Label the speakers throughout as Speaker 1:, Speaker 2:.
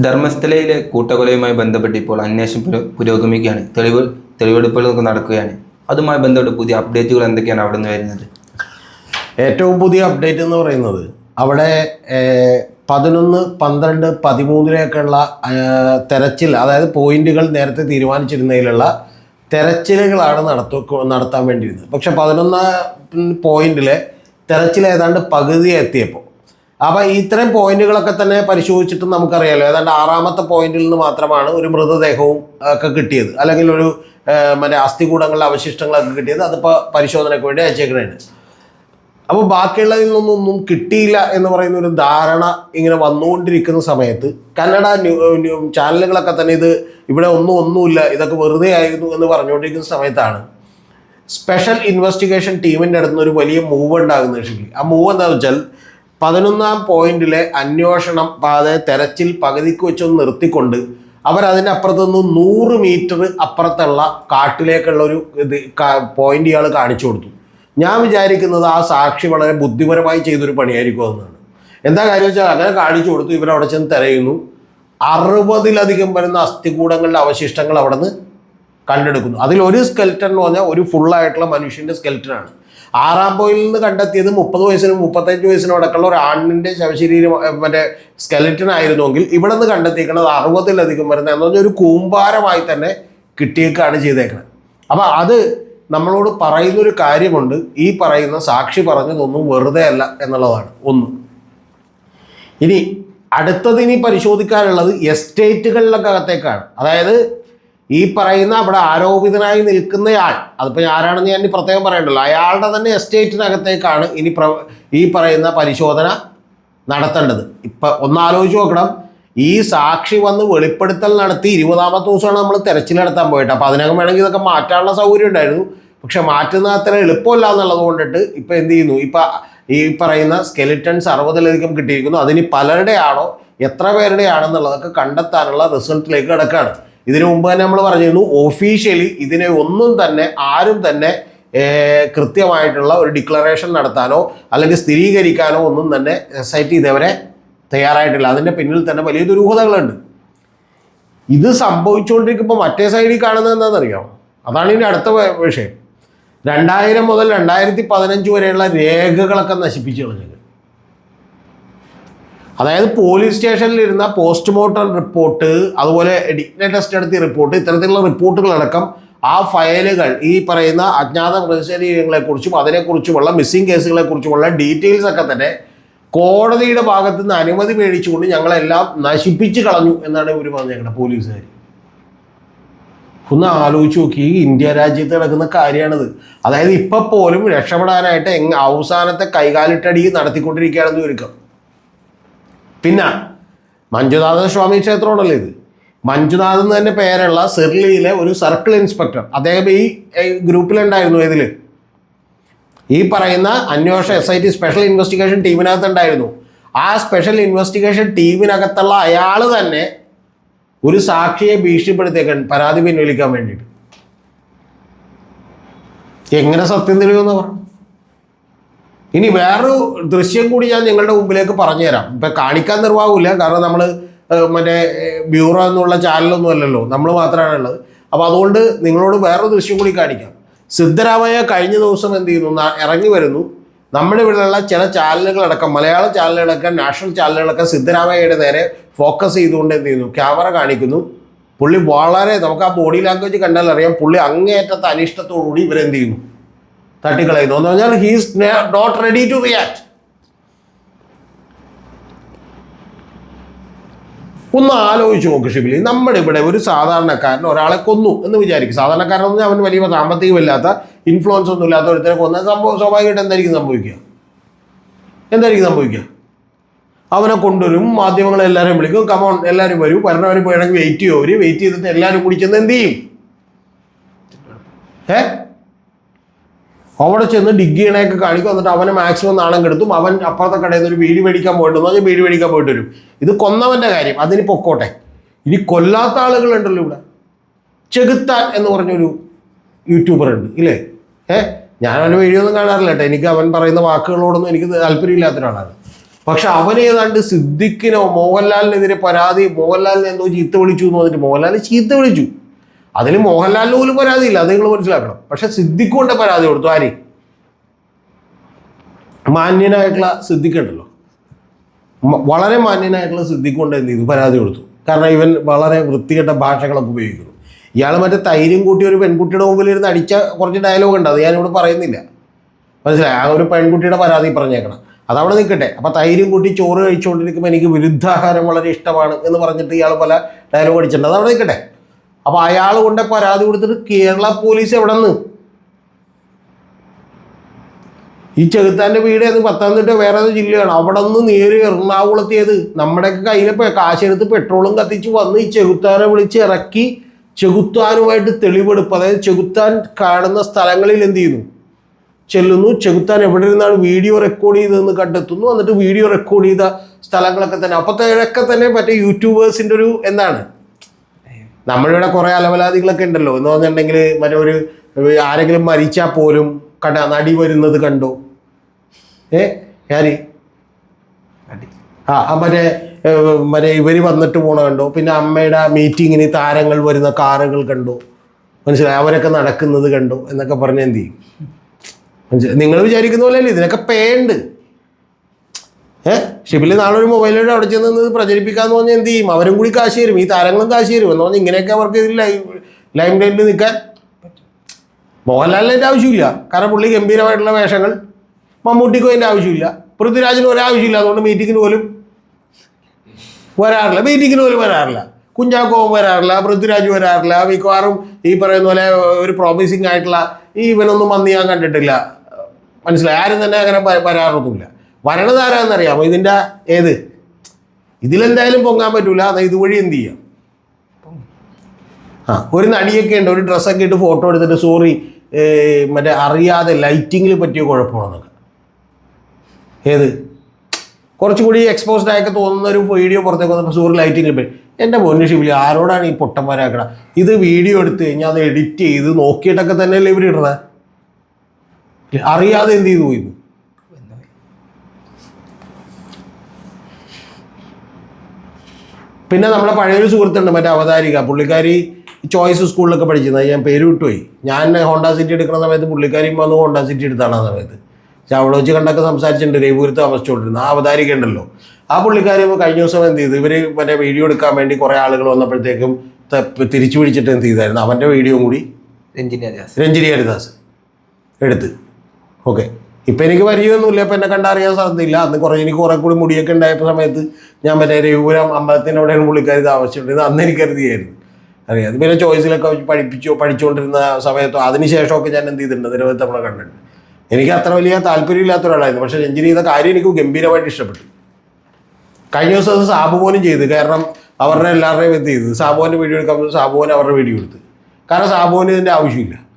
Speaker 1: ധർമ്മസ്ഥലയിലെ കൂട്ടക്കൊലയുമായി ബന്ധപ്പെട്ട് ഇപ്പോൾ അന്വേഷണം പുരോ- പുരോഗമിക്കുകയാണ്. തെളിവ് തെളിവെടുപ്പുകളൊക്കെ നടക്കുകയാണ്. അതുമായി ബന്ധപ്പെട്ട് പുതിയ അപ്ഡേറ്റുകൾ എന്തൊക്കെയാണ് അവിടെ നിന്ന് വരുന്നത്?
Speaker 2: ഏറ്റവും പുതിയ അപ്ഡേറ്റ് എന്ന് പറയുന്നത് അവിടെ പതിനൊന്ന് പന്ത്രണ്ട് പതിമൂന്നിലേക്കുള്ള തെരച്ചിൽ അതായത് പോയിന്റുകൾ നേരത്തെ തീരുമാനിച്ചിരുന്നതിലുള്ള തെരച്ചിലുകളാണ് നടത്തു നടത്താൻ വേണ്ടിയിരുന്നത്. പക്ഷെ പതിനൊന്ന് പോയിന്റിലെ തെരച്ചിൽ ഏതാണ്ട് പകുതി എത്തിയപ്പോൾ അപ്പോൾ ഇത്രയും പോയിന്റുകളൊക്കെ തന്നെ പരിശോധിച്ചിട്ട് നമുക്കറിയാലോ. ഏതാണ്ട് ആറാമത്തെ പോയിന്റിൽ നിന്ന് മാത്രമാണ് ഒരു മൃതദേഹവും ഒക്കെ കിട്ടിയത്. അല്ലെങ്കിൽ ഒരു മറ്റേ അസ്ഥികൂടങ്ങളുടെ അവശിഷ്ടങ്ങളൊക്കെ കിട്ടിയത്. അതിപ്പോൾ പരിശോധനയ്ക്ക് വേണ്ടി അയച്ചേക്കണേണ്. അപ്പോൾ ബാക്കിയുള്ളതിൽ നിന്നൊന്നും കിട്ടിയില്ല എന്ന് പറയുന്ന ഒരു ധാരണ ഇങ്ങനെ വന്നുകൊണ്ടിരിക്കുന്ന സമയത്ത് കന്നഡ ചാനലുകളൊക്കെ തന്നെ ഇത് ഇവിടെ ഒന്നും ഒന്നുമില്ല ഇതൊക്കെ വെറുതെ ആയിരുന്നു എന്ന് പറഞ്ഞുകൊണ്ടിരിക്കുന്ന സമയത്താണ് സ്പെഷ്യൽ ഇൻവെസ്റ്റിഗേഷൻ ടീമിന്റെ അടുത്ത് ഒരു വലിയ മൂവ് ഉണ്ടാകുന്ന ആ മൂവ് എന്താണെന്ന് വെച്ചാൽ പതിനൊന്നാം പോയിന്റിലെ അന്വേഷണം അതായത് തെരച്ചിൽ പകുതിക്ക് വെച്ചൊന്ന് നിർത്തിക്കൊണ്ട് അവരതിന്റെ അപ്പുറത്ത് നിന്ന് നൂറ് മീറ്റർ അപ്പുറത്തുള്ള കാട്ടിലേക്കുള്ള ഒരു ഇത് പോയിന്റ് ഇയാൾ കാണിച്ചു കൊടുത്തു. ഞാൻ വിചാരിക്കുന്നത് ആ സാക്ഷി വളരെ ബുദ്ധിപരമായി ചെയ്തൊരു പണിയായിരിക്കും എന്നാണ് എന്താ കാര്യം വെച്ചാൽ അങ്ങനെ കാണിച്ചു കൊടുത്തു ഇവരവിടെ ചെന്ന് തിരയുന്നു. അറുപതിലധികം വരുന്ന അസ്ഥികൂടങ്ങളുടെ അവശിഷ്ടങ്ങൾ അവിടെ നിന്ന് കണ്ടെടുക്കുന്നു. അതിൽ ഒരു സ്കെൽറ്റൻ എന്ന് പറഞ്ഞാൽ ഒരു ഫുള്ളായിട്ടുള്ള മനുഷ്യന്റെ സ്കെൽറ്റനാണ് ആറാം പോയിന്റിൽ നിന്ന് കണ്ടെത്തിയത് മുപ്പത് വയസ്സിനും മുപ്പത്തഞ്ച് വയസ്സിനും അടക്കമുള്ള ഒരു ആണിന്റെ ശവശരീരം മറ്റേ സ്കെലറ്റൻ ആയിരുന്നുവെങ്കിൽ ഇവിടെ നിന്ന് കണ്ടെത്തിയേക്കുന്നത് അറുപതിലധികം വരുന്ന എന്ന് പറഞ്ഞാൽ ഒരു കൂമ്പാരമായി തന്നെ കിട്ടിയേക്കാണ് ചെയ്തേക്കുന്നത് അപ്പോൾ അത് നമ്മളോട് പറയുന്നൊരു കാര്യമുണ്ട്. ഈ പറയുന്ന സാക്ഷി പറഞ്ഞതൊന്നും വെറുതെ അല്ല എന്നുള്ളതാണ്. ഒന്ന്. ഇനി അടുത്തത് ഇനി പരിശോധിക്കാനുള്ളത് എസ്റ്റേറ്റുകളിലൊക്കെ അകത്തേക്കാണ്. അതായത് ഈ പറയുന്ന അവിടെ ആരോപിതനായി നിൽക്കുന്നയാൾ അതിപ്പോൾ ആരാണെന്ന് ഞാൻ പ്രത്യേകം പറയണ്ടല്ലോ അയാളുടെ തന്നെ എസ്റ്റേറ്റിനകത്തേക്കാണ് ഇനി പ്ര ഈ പറയുന്ന പരിശോധന നടത്തേണ്ടത്. ഇപ്പം ഒന്ന് ആലോചിച്ച് നോക്കണം ഈ സാക്ഷി വന്ന് വെളിപ്പെടുത്തൽ നടത്തി ഇരുപതാമത്തെ ദിവസമാണ് നമ്മൾ തിരച്ചിൽ നടത്താൻ പോയിട്ട് അപ്പോൾ അതിനകം വേണമെങ്കിൽ ഇതൊക്കെ മാറ്റാനുള്ള സൗകര്യം ഉണ്ടായിരുന്നു. പക്ഷെ മാറ്റുന്ന അത്ര എളുപ്പമല്ല എന്നുള്ളത് കൊണ്ടിട്ട് ഇപ്പം എന്ത് ചെയ്യുന്നു? ഇപ്പം ഈ പറയുന്ന സ്കെലിറ്റൺ സർവതിലധികം കിട്ടിയിരിക്കുന്നു. അതിന് പലരുടെ ആണോ എത്ര പേരുടെ ആണെന്നുള്ളതൊക്കെ കണ്ടെത്താനുള്ള റിസൾട്ടിലേക്ക് കിടക്കുകയാണ്. ഇതിനു മുമ്പ് തന്നെ നമ്മൾ പറഞ്ഞിരുന്നു ഒഫീഷ്യലി ഇതിനെ ഒന്നും തന്നെ ആരും തന്നെ കൃത്യമായിട്ടുള്ള ഒരു ഡിക്ലറേഷൻ നടത്താനോ അല്ലെങ്കിൽ സ്ഥിരീകരിക്കാനോ ഒന്നും തന്നെ എസ് ഐ ടി ഇതേവരെ തയ്യാറായിട്ടില്ല. അതിന്റെ പിന്നിൽ തന്നെ വലിയ ദുരൂഹതകളുണ്ട്. ഇത് സംഭവിച്ചുകൊണ്ടിരിക്കുമ്പോൾ മറ്റേ സൈഡിൽ കാണുന്നത് എന്താണെന്നറിയാമോ അതാണ് ഇനി അടുത്ത വിഷയം. രണ്ടായിരം മുതൽ രണ്ടായിരത്തി പതിനഞ്ച് വരെയുള്ള രേഖകളൊക്കെ നശിപ്പിച്ചു കളഞ്ഞത്. അതായത് പോലീസ് സ്റ്റേഷനിൽ ഇരുന്ന പോസ്റ്റ്മോർട്ടം റിപ്പോർട്ട് അതുപോലെ ഡിഗ്ന ടെസ്റ്റ് നടത്തിയ റിപ്പോർട്ട് ഇത്തരത്തിലുള്ള റിപ്പോർട്ടുകളടക്കം ആ ഫയലുകൾ ഈ പറയുന്ന അജ്ഞാത മൃതശരീരങ്ങളെക്കുറിച്ചും അതിനെക്കുറിച്ചുമുള്ള മിസ്സിംഗ് കേസുകളെക്കുറിച്ചുമുള്ള ഡീറ്റെയിൽസ് ഒക്കെ തന്നെ കോടതിയുടെ ഭാഗത്ത് നിന്ന് അനുമതി മേടിച്ചുകൊണ്ട് ഞങ്ങളെല്ലാം നശിപ്പിച്ച് കളഞ്ഞു എന്നാണ് ഇവർ പറഞ്ഞേക്കുന്നത് പോലീസുകാർ ഒന്ന് ആലോചിച്ച് നോക്കി ഇന്ത്യ രാജ്യത്ത് നടക്കുന്ന കാര്യമാണിത്. അതായത് ഇപ്പം പോലും രക്ഷപ്പെടാനായിട്ട് അവസാനത്തെ കൈകാലിട്ടടി നടത്തിക്കൊണ്ടിരിക്കുകയാണെന്ന് ചുരുക്കം പിന്നെ മഞ്ജുനാഥ സ്വാമി ക്ഷേത്രമാണല്ലോ ഇത്. മഞ്ജുനാഥ് എന്ന് തന്നെ പേരുള്ള സിർലിയിലെ ഒരു സർക്കിൾ ഇൻസ്പെക്ടർ. അദ്ദേഹം ഈ ഗ്രൂപ്പിലുണ്ടായിരുന്നു ഇതിൽ ഈ പറയുന്ന അന്വേഷണ S I T special investigation ടീമിനകത്ത് ഉണ്ടായിരുന്നു ആ സ്പെഷ്യൽ ഇൻവെസ്റ്റിഗേഷൻ ടീമിനകത്തുള്ള അയാൾ തന്നെ ഒരു സാക്ഷിയെ ഭീഷണിപ്പെടുത്തിയേക്കാൻ പരാതി പിൻവലിക്കാൻ വേണ്ടിയിട്ട്. എങ്ങനെ സത്യം തെളിവെന്ന് പറഞ്ഞു ഇനി വേറൊരു ദൃശ്യം കൂടി ഞാൻ നിങ്ങളുടെ മുമ്പിലേക്ക് പറഞ്ഞു തരാം ഇപ്പം കാണിക്കാൻ നിർവാഹമില്ല കാരണം നമ്മൾ മറ്റേ ബ്യൂറോ എന്നുള്ള ചാനലൊന്നും അല്ലല്ലോ. നമ്മൾ മാത്രമാണ് ഉള്ളത്. അപ്പോൾ അതുകൊണ്ട് നിങ്ങളോട് വേറൊരു ദൃശ്യം കൂടി കാണിക്കാം. സിദ്ധരാമയ്യ കഴിഞ്ഞ ദിവസം എന്ത് ചെയ്യുന്നു? ഇറങ്ങി വരുന്നു. നമ്മുടെ ഇവിടെയുള്ള ചില ചാനലുകളടക്കം മലയാള ചാനലുകളൊക്കെ നാഷണൽ ചാനലുകളൊക്കെ സിദ്ധരാമയ്യയുടെ നേരെ ഫോക്കസ് ചെയ്തുകൊണ്ട് എന്ത് ചെയ്യുന്നു? ക്യാമറ കാണിക്കുന്നു. പുള്ളി വളരെ നമുക്ക് ആ ബോഡി ലാംഗ്വേജ് കണ്ടാൽ അറിയാം പുള്ളി അങ്ങേയറ്റത്തെ അനിഷ്ടത്തോടുകൂടി ഇവരെന്ത് ചെയ്യുന്നു? തട്ടിക്കളയുന്നു എന്ന് പറഞ്ഞാൽ he's not ready to react ഒന്ന് ആലോചിച്ച് നോക്ക് ഷിബിലി. നമ്മുടെ ഇവിടെ ഒരു സാധാരണക്കാരൻ ഒരാളെ കൊന്നു എന്ന് വിചാരിക്കും. സാധാരണക്കാരൻ എന്ന് അവൻ വലിയ സാമ്പത്തികമില്ലാത്ത ഇൻഫ്ലുവൻസ് ഒന്നും ഇല്ലാത്ത ഒരുത്തരെ കൊന്ന സംഭവം സ്വാഭാവികമായിട്ട് എന്തായിരിക്കും സംഭവിക്കുക? എന്തായിരിക്കും സംഭവിക്കുക? അവനെ കൊണ്ടുവരും മാധ്യമങ്ങളെ എല്ലാവരും വിളിക്കും കമോൺ എല്ലാവരും വരും വരണവർ വേണമെങ്കിൽ വെയിറ്റ് ചെയ്യും അവർ വെയിറ്റ് ചെയ്തിട്ട് എല്ലാവരും കൂടി എന്ത് ചെയ്യും? ഏ? അവിടെ ചെന്ന് ഡിഗ് ചെയ്യണയൊക്കെ കാണിക്കും. എന്നിട്ട് അവന് മാക്സിമം നാണം കെടുത്തും. അവൻ അപ്പുറത്തെ കടയിൽ നിന്ന് ഒരു വീടി മേടിക്കാൻ പോയിട്ട് പറഞ്ഞാൽ വീടി മേടിക്കാൻ പോയിട്ട് വരും. ഇത് കൊന്നവന്റെ കാര്യം. അതിന് പൊക്കോട്ടെ. ഇനി കൊല്ലാത്ത ആളുകളുണ്ടല്ലോ ഇവിടെ. ചെകുത്താൻ എന്ന് പറഞ്ഞൊരു യൂട്യൂബർ ഉണ്ട്. ഇല്ലേ? ഏ? ഞാൻ അവന്റെ വീഡിയോ ഒന്നും കാണാറില്ല കേട്ടോ. എനിക്ക് അവൻ പറയുന്ന വാക്കുകളോടൊന്നും എനിക്ക് താല്പര്യമില്ലാത്ത ഒരാളാണ് പക്ഷെ അവൻ ഏതാണ്ട് സിദ്ദിഖിനോ മോഹൻലാലിനെതിരെ പരാതി മോഹൻലാലിനെ എന്തോ ചീത്ത വിളിച്ചു എന്ന് പറഞ്ഞിട്ട് മോഹൻലാൽ ചീത്ത വിളിച്ചു. അതിൽ മോഹൻലാലിന് പോലും പരാതിയില്ല. അത് നിങ്ങൾ മനസ്സിലാക്കണം. പക്ഷെ സിദ്ദിഖ് കൊണ്ട് പരാതി കൊടുത്തു. ആര്? മാന്യനായിട്ടുള്ള മ- വളരെ മാന്യനായിട്ടുള്ള സിദ്ദിഖ് കൊണ്ട് എന്ത് ചെയ്തു? പരാതി കൊടുത്തു. കാരണം ഇവൻ വളരെ വൃത്തികെട്ട ഭാഷകളൊക്കെ ഉപയോഗിക്കുന്നു. ഇയാൾ മറ്റേ തൈര്യം കൂട്ടി ഒരു പെൺകുട്ടിയുടെ മുമ്പിൽ ഇരുന്ന് അടിച്ച കുറച്ച് ഡയലോഗ് ഉണ്ട്. അത് ഞാനിവിടെ പറയുന്നില്ല. മനസ്സിലായി? ആ ഒരു പെൺകുട്ടിയുടെ പരാതി പറഞ്ഞേക്കണം. അതവിടെ നിൽക്കട്ടെ. അപ്പം തൈരും കൂട്ടി ചോറ് കഴിച്ചുകൊണ്ടിരിക്കുമ്പോൾ എനിക്ക് വിരുദ്ധാഹാരം വളരെ ഇഷ്ടമാണ് എന്ന് പറഞ്ഞിട്ട് ഇയാൾ പല ഡയലോഗ് അടിച്ചിട്ടുണ്ട്. അതവിടെ നിൽക്കട്ടെ. അപ്പോൾ അയാൾ കൊണ്ട് പരാതി കൊടുത്തിട്ട് കേരള പോലീസ് എവിടെ നിന്ന് ഈ ചെകുത്താന്റെ വീട് ഏത്? പത്തനംതിട്ട വേറെ ജില്ലയാണ്. അവിടെ നിന്ന് നേരെ ഏത്? നമ്മുടെയൊക്കെ കയ്യിൽ കാശെടുത്ത് പെട്രോളും കത്തിച്ച് വന്ന് ഈ ചെകുത്താനെ വിളിച്ച് ഇറക്കി ചെകുത്താനുമായിട്ട് തെളിവെടുപ്പ്. അതായത് ചെകുത്താൻ കാണുന്ന സ്ഥലങ്ങളിൽ എന്ത് ചെയ്യുന്നു? ചെല്ലുന്നു. ചെകുത്താൻ എവിടെ ഇരുന്നാണ് വീഡിയോ റെക്കോർഡ് ചെയ്തതെന്ന് കണ്ടെത്തുന്നു. എന്നിട്ട് വീഡിയോ റെക്കോർഡ് ചെയ്ത സ്ഥലങ്ങളൊക്കെ തന്നെ. അപ്പോഴത്തേക്കൊക്കെ തന്നെ മറ്റേ യൂട്യൂബേഴ്സിന്റെ ഒരു എന്താണ്? നമ്മളിവിടെ കുറേ അലവലാദികളൊക്കെ ഉണ്ടല്ലോ. എന്ന് പറഞ്ഞിട്ടുണ്ടെങ്കിൽ മറ്റേ ഒരു ആരെങ്കിലും മരിച്ചാൽ പോലും കട നടി വരുന്നത് കണ്ടോ? ഏ? ഞാൻ ആ മറ്റേ മറ്റേ ഇവർ വന്നിട്ട് പോണ കണ്ടോ? പിന്നെ അമ്മയുടെ മീറ്റിങ്ങിന് താരങ്ങൾ വരുന്ന കാറുകൾ കണ്ടോ? മനസ്സിലായി? അവരൊക്കെ നടക്കുന്നത് കണ്ടോ? എന്നൊക്കെ പറഞ്ഞ് എന്ത് ചെയ്യും? നിങ്ങൾ വിചാരിക്കുന്ന പോലെ അല്ലേ ഇതിനൊക്കെ പേ ഉണ്ട് ഷിബിൽ നാളെ ഒരു മൊബൈലിലൂടെ അവിടെ ചെന്ന് പ്രചരിപ്പിക്കാന്ന് പറഞ്ഞാൽ എന്ത് ചെയ്യും? അവരും കൂടി കാശ് തരും. ഈ താരങ്ങളും കാശ് തരും. എന്ന് പറഞ്ഞാൽ ഇങ്ങനെയൊക്കെ അവർക്ക് ഇതിൽ ലൈം ലൈനിൽ നിൽക്കാൻ മോഹൻലാലിന്റെ ആവശ്യമില്ല. കാരണം പുള്ളി ഗംഭീരമായിട്ടുള്ള വേഷങ്ങൾ. മമ്മൂട്ടിക്കും അതിന്റെ ആവശ്യമില്ല. പൃഥ്വിരാജിന് ഒരാവശ്യമില്ല അതുകൊണ്ട് മീറ്റിങ്ങിന് പോലും വരാറില്ല. മീറ്റിങ്ങിന് പോലും വരാറില്ല. കുഞ്ചാക്കോവും വരാറില്ല. പൃഥ്വിരാജ് വരാറില്ല. മിക്കവാറും ഈ പറയുന്ന പോലെ ഒരു പ്രോമിസിങ് ആയിട്ടുള്ള ഈ ഇവനൊന്നും വന്ന് ഞാൻ കണ്ടിട്ടില്ല. മനസ്സിലായി? ആരും തന്നെ അങ്ങനെ വരാറൊന്നുമില്ല. വരണത് ഇതിന്റെ ഇതിന്റെ ഏത്? ഇതിലെന്തായാലും പൊങ്ങാൻ പറ്റൂല. എന്നാൽ ഇതുവഴി എന്ത് ചെയ്യാം? ആ ഒരു നടിയൊക്കെ ഉണ്ട്. ഒരു ഡ്രസ്സൊക്കെ ഇട്ട് ഫോട്ടോ എടുത്തിട്ട് സോറി മറ്റേ അറിയാതെ ലൈറ്റിങ്ങിൽ പറ്റിയ കുഴപ്പമാണെന്നൊക്കെ. ഏത്? കുറച്ചും കൂടി എക്സ്പോസ്ഡ് ആയൊക്കെ തോന്നുന്ന ഒരു വീഡിയോ പുറത്തേക്ക് വന്നപ്പോൾ സൂറി ലൈറ്റിങ്ങിൽ പോയി എന്റെ പൊന്നു ഷിബിലി ആരോടാണ് ഈ പൊട്ടന്മാരാക്കണ? ഇത് വീഡിയോ എടുത്ത് കഴിഞ്ഞാൽ അത് എഡിറ്റ് ചെയ്ത് നോക്കിയിട്ടൊക്കെ തന്നെയല്ലേ ഇവർ ഇടണേ അറിയാതെ എന്ത് ചെയ്തു പോയി പിന്നെ നമ്മളെ പഴയൊരു സുഹൃത്തുണ്ട് മറ്റേ അവതാരിക പുള്ളിക്കാരി ചോയ്സ് സ്കൂളിലൊക്കെ പഠിച്ചിരുന്നത്. ഞാൻ പേര് വിട്ടുപോയി. ഞാൻ ഹോണ്ട സിറ്റി എടുക്കുന്ന സമയത്ത് പുള്ളിക്കാരിയും വന്ന് ഹോണ്ട സിറ്റി എടുത്താണ് ആ സമയത്ത്. പക്ഷെ അവിടെ വെച്ച് കണ്ടൊക്കെ സംസാരിച്ചിട്ടുണ്ട് രവിപുരത്ത് താമസിച്ചുകൊണ്ടിരുന്നത് ആ അവതാരിക ഉണ്ടല്ലോ. ആ പുള്ളിക്കാരി കഴിഞ്ഞ ദിവസം എന്ത് ചെയ്തു? ഇവർ മറ്റേ വീഡിയോ എടുക്കാൻ വേണ്ടി കുറേ ആളുകൾ വന്നപ്പോഴത്തേക്കും തിരിച്ചു പിടിച്ചിട്ട് എന്ത് ചെയ്തായിരുന്നു? അവന്റെ വീഡിയോ കൂടി
Speaker 1: രഞ്ജിനി ഹരിദാസ്
Speaker 2: രഞ്ജിനി ഹരിദാസ് എടുത്ത്. ഓക്കെ. ഇപ്പം എനിക്ക് പരിചയമൊന്നുമില്ല ഇപ്പം എന്നെ കണ്ടറിയാൻ സാധ്യതയില്ല. അന്ന് കുറേ എനിക്ക് കുറേ കൂടി മുടിയൊക്കെ ഉണ്ടായപ്പോൾ സമയത്ത് ഞാൻ മറ്റേ രവിപുരം അമ്പലത്തിനോടെയാണ് പുള്ളിക്കാരി താമസിച്ചുകൊണ്ടിരുന്നത് അന്ന് എനിക്കറിയായിരുന്നു അറിയാം. പിന്നെ ചോയ്സിലൊക്കെ പഠിപ്പിച്ചോ പഠിച്ചുകൊണ്ടിരുന്ന സമയത്തോ അതിനുശേഷമൊക്കെ ഞാൻ എന്ത് ചെയ്തിട്ടുണ്ട്? നിരവധി തവണ കണ്ടിട്ടുണ്ട്. എനിക്ക് അത്ര വലിയ താല്പര്യമില്ലാത്ത ഒരാളായിരുന്നു. പക്ഷേ രഞ്ജിനി ചെയ്ത കാര്യം എനിക്ക് ഗംഭീരമായിട്ട് ഇഷ്ടപ്പെട്ടു. കഴിഞ്ഞ ദിവസം അത് സാബു പോലും ചെയ്തു. കാരണം അവരുടെ എല്ലാവരുടെയും എന്ത് ചെയ്തു. സാബുവിന്റെ വീഡിയോ എടുക്കാൻ സാബുവിന് അവരുടെ വീഡിയോ എടുത്ത്. കാരണം സാബുവിന് ഇതിന്റെ ആവശ്യമില്ല.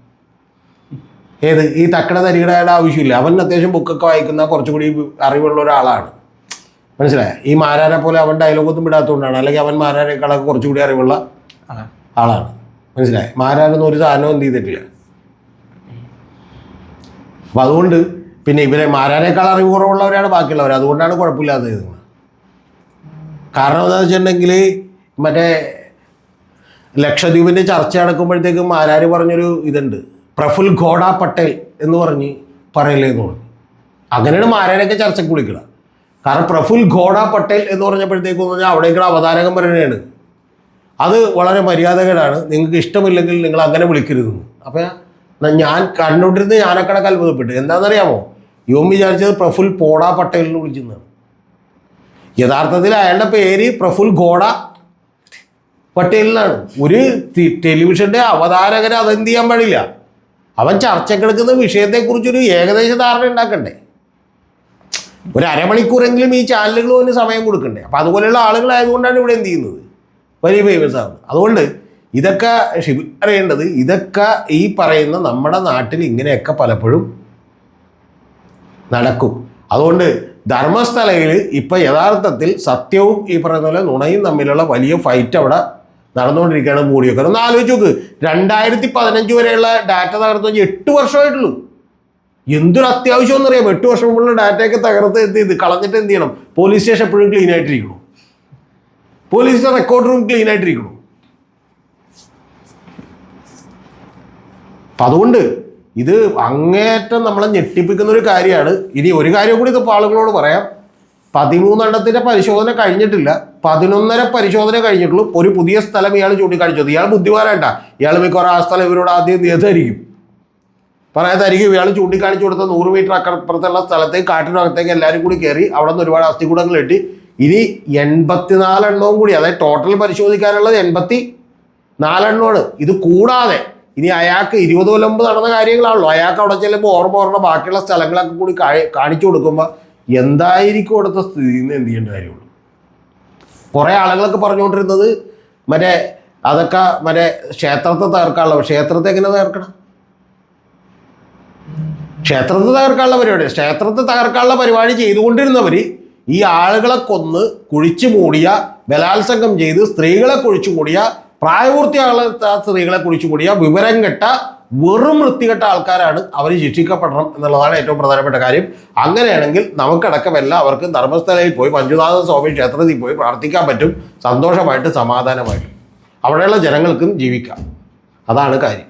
Speaker 2: ഏത്? ഈ തക്കട തരികടയുടെ ആവശ്യമില്ല. അവൻ അത്യാവശ്യം ബുക്കൊക്കെ വായിക്കുന്ന കുറച്ചുകൂടി അറിവുള്ള ഒരാളാണ്. മനസ്സിലായോ? ഈ മാരാരെ പോലെ അവൻ ഡയലോഗൊന്നും വിടാത്തതുകൊണ്ടാണ് അല്ലെങ്കിൽ അവൻ മാരാരേക്കാളൊക്കെ കുറച്ചുകൂടി അറിവുള്ള ആളാണ്. മനസ്സിലായോ? മാരാരൊന്നും ഒരു സാധനവും എന്ത് ചെയ്തിട്ടില്ല. അപ്പം അതുകൊണ്ട് പിന്നെ ഇവരെ മാരാനേക്കാൾ അറിവ് കുറവുള്ളവരാണ് ബാക്കിയുള്ളവർ അതുകൊണ്ടാണ് കുഴപ്പമില്ലാത്തത് കാരണം എന്താണെന്ന് വെച്ചിട്ടുണ്ടെങ്കിൽ മറ്റേ ലക്ഷദ്വീപിന്റെ ചർച്ച നടക്കുമ്പോഴത്തേക്കും മാരാർ പറഞ്ഞൊരു ഇതുണ്ട്. പ്രഫുൽ ഘോഡ പട്ടേൽ എന്ന് പറഞ്ഞ് പറയലേ എന്ന് പറഞ്ഞു. അങ്ങനെയാണ് മാരാനൊക്കെ ചർച്ചയ്ക്ക് വിളിക്കുക കാരണം പ്രഫുൽ ഘോഡ പട്ടേൽ എന്ന് പറഞ്ഞപ്പോഴത്തേക്കും പറഞ്ഞാൽ അവിടേക്കുള്ള അവതാരകം പറയുകയാണ് അത് വളരെ മര്യാദകേടാണ് നിങ്ങൾക്ക് ഇഷ്ടമില്ലെങ്കിൽ നിങ്ങൾ അങ്ങനെ വിളിക്കരുതെന്ന്. അപ്പം ഞാൻ കണ്ടുകൊണ്ടിരുന്ന് ഞാനക്കടക്ക് അത്ഭുതപ്പെട്ടു എന്താണെന്നറിയാമോ? യോം വിചാരിച്ചത് പ്രഫുൽ പോടാ പട്ടേൽ എന്ന് വിളിച്ചതാണ് യഥാർത്ഥത്തിൽ അയാളുടെ പേര് പ്രഫുൽ ഘോഡ പട്ടേലിനാണ്. ഒരു ടെലിവിഷന്റെ അവതാരകന് അതെന്ത് ചെയ്യാൻ പാടില്ല. അവൻ ചർച്ചക്കെടുക്കുന്ന വിഷയത്തെക്കുറിച്ചൊരു ഏകദേശ ധാരണ ഉണ്ടാക്കണ്ടേ? ഒരു അരമണിക്കൂറെങ്കിലും ഈ ചാനലുകൾ അവന് സമയം കൊടുക്കണ്ടേ? അപ്പം അതുപോലെയുള്ള ആളുകളായതുകൊണ്ടാണ് ഇവിടെ എന്ത് ചെയ്യുന്നത്? വലിയ ഫേമസ് ആവുന്നത് അതുകൊണ്ട് ഇതൊക്കെ ഷിബി അറിയേണ്ടത് ഇതൊക്കെ ഈ പറയുന്ന നമ്മുടെ നാട്ടിൽ ഇങ്ങനെയൊക്കെ പലപ്പോഴും നടക്കും. അതുകൊണ്ട് ധർമ്മസ്ഥലയിൽ ഇപ്പം യഥാർത്ഥത്തിൽ സത്യവും ഈ പറയുന്ന പോലെ നുണയും തമ്മിലുള്ള വലിയ ഫൈറ്റ് അവിടെ നടന്നുകൊണ്ടിരിക്കുകയാണ് മൂടിയൊക്കെ. ഒന്ന് ആലോചിച്ച് നോക്ക്. രണ്ടായിരത്തി പതിനഞ്ച് വരെയുള്ള ഡാറ്റ തകർത്ത് എട്ട് വർഷമായിട്ടുള്ളൂ. എന്തൊരു അത്യാവശ്യം എന്നറിയാം എട്ട് വർഷം മുമ്പുള്ള ഡാറ്റയൊക്കെ തകർത്ത് എന്ത് ചെയ്ത് കളഞ്ഞിട്ട് എന്ത് ചെയ്യണം? പോലീസ് സ്റ്റേഷൻ എപ്പോഴും ക്ലീൻ ആയിട്ടിരിക്കണം പോലീസിന്റെ റെക്കോർഡ് റൂം ക്ലീൻ ആയിട്ടിരിക്കണം അപ്പം അതുകൊണ്ട് ഇത് അങ്ങേറ്റം നമ്മളെ ഞെട്ടിപ്പിക്കുന്ന ഒരു കാര്യമാണ്. ഇനി ഒരു കാര്യം കൂടി ഇതിപ്പോൾ ആളുകളോട് പറയാം. പതിമൂന്നെണ്ണത്തിന്റെ പരിശോധന കഴിഞ്ഞിട്ടില്ല. പതിനൊന്നര പരിശോധന കഴിഞ്ഞിട്ടുള്ളൂ. ഒരു പുതിയ സ്ഥലം ഇയാൾ ചൂണ്ടിക്കാണിച്ചത്. ഇയാൾ ബുദ്ധിമാനായിട്ടാ. ഇയാൾ മിക്കവാറും ആ സ്ഥലം ഇവരോട് ആദ്യം നിയതായിരിക്കും പറയാതായിരിക്കും. ഇയാൾ ചൂണ്ടിക്കാണിച്ചു കൊടുത്ത നൂറ് മീറ്റർ അക്കപ്പുറത്തുള്ള സ്ഥലത്തേക്ക് കാട്ടിനകത്തേക്ക് എല്ലാവരും കൂടി കയറി അവിടെ നിന്ന് ഒരുപാട് അസ്ഥികൂടങ്ങൾ കെട്ടി ഇനി എൺപത്തിനാലെണ്ണവും കൂടി അതായത് ടോട്ടൽ പരിശോധിക്കാനുള്ളത് എൺപത്തി നാലെണ്ണമാണ് ഇത് കൂടാതെ ഇനി അയാൾക്ക് ഇരുപത് കൊല്ലം നടന്ന കാര്യങ്ങളാണല്ലോ. അയാൾക്ക് അവിടെ ചെല്ലുമ്പോൾ ഓർമ്മ ഓർമ്മ ബാക്കിയുള്ള സ്ഥലങ്ങളൊക്കെ കൂടി കാണിച്ചു കൊടുക്കുമ്പോൾ എന്തായിരിക്കും അവിടുത്തെ സ്ഥിതി എന്ന് എന്ത് ചെയ്യേണ്ട കാര്യമുള്ളൂ? കുറേ ആളുകളൊക്കെ പറഞ്ഞുകൊണ്ടിരുന്നത് മറ്റേ അതൊക്കെ മറ്റേ ക്ഷേത്രത്തെ തകർക്കാനുള്ള ക്ഷേത്രത്തെ എങ്ങനെ തകർക്കണം? ക്ഷേത്രത്തെ തകർക്കാനുള്ള പരിപാടി ക്ഷേത്രത്തെ തകർക്കാനുള്ള പരിപാടി ചെയ്തുകൊണ്ടിരുന്നവർ ഈ ആളുകളെ കൊന്ന് കുഴിച്ചു മൂടിയ ബലാത്സംഗം ചെയ്ത് സ്ത്രീകളെ കുഴിച്ചു മൂടിയ പ്രായപൂർത്തിയാകാത്ത സ്ത്രീകളെ കുഴിച്ചു മൂടിയ വിവരം കെട്ട വെറും വൃത്തികെട്ട ആൾക്കാരാണ് അവർ ശിക്ഷിക്കപ്പെടണം എന്നുള്ളതാണ് ഏറ്റവും പ്രധാനപ്പെട്ട കാര്യം. അങ്ങനെയാണെങ്കിൽ നമുക്കടക്കം എല്ലാവർക്കും ധർമ്മസ്ഥലയിൽ പോയി മഞ്ജുനാഥ സ്വാമി ക്ഷേത്രത്തിൽ പോയി പ്രാർത്ഥിക്കാൻ പറ്റും സന്തോഷമായിട്ട് സമാധാനമായിട്ടും. അവിടെയുള്ള ജനങ്ങൾക്കും ജീവിക്കാം. അതാണ് കാര്യം.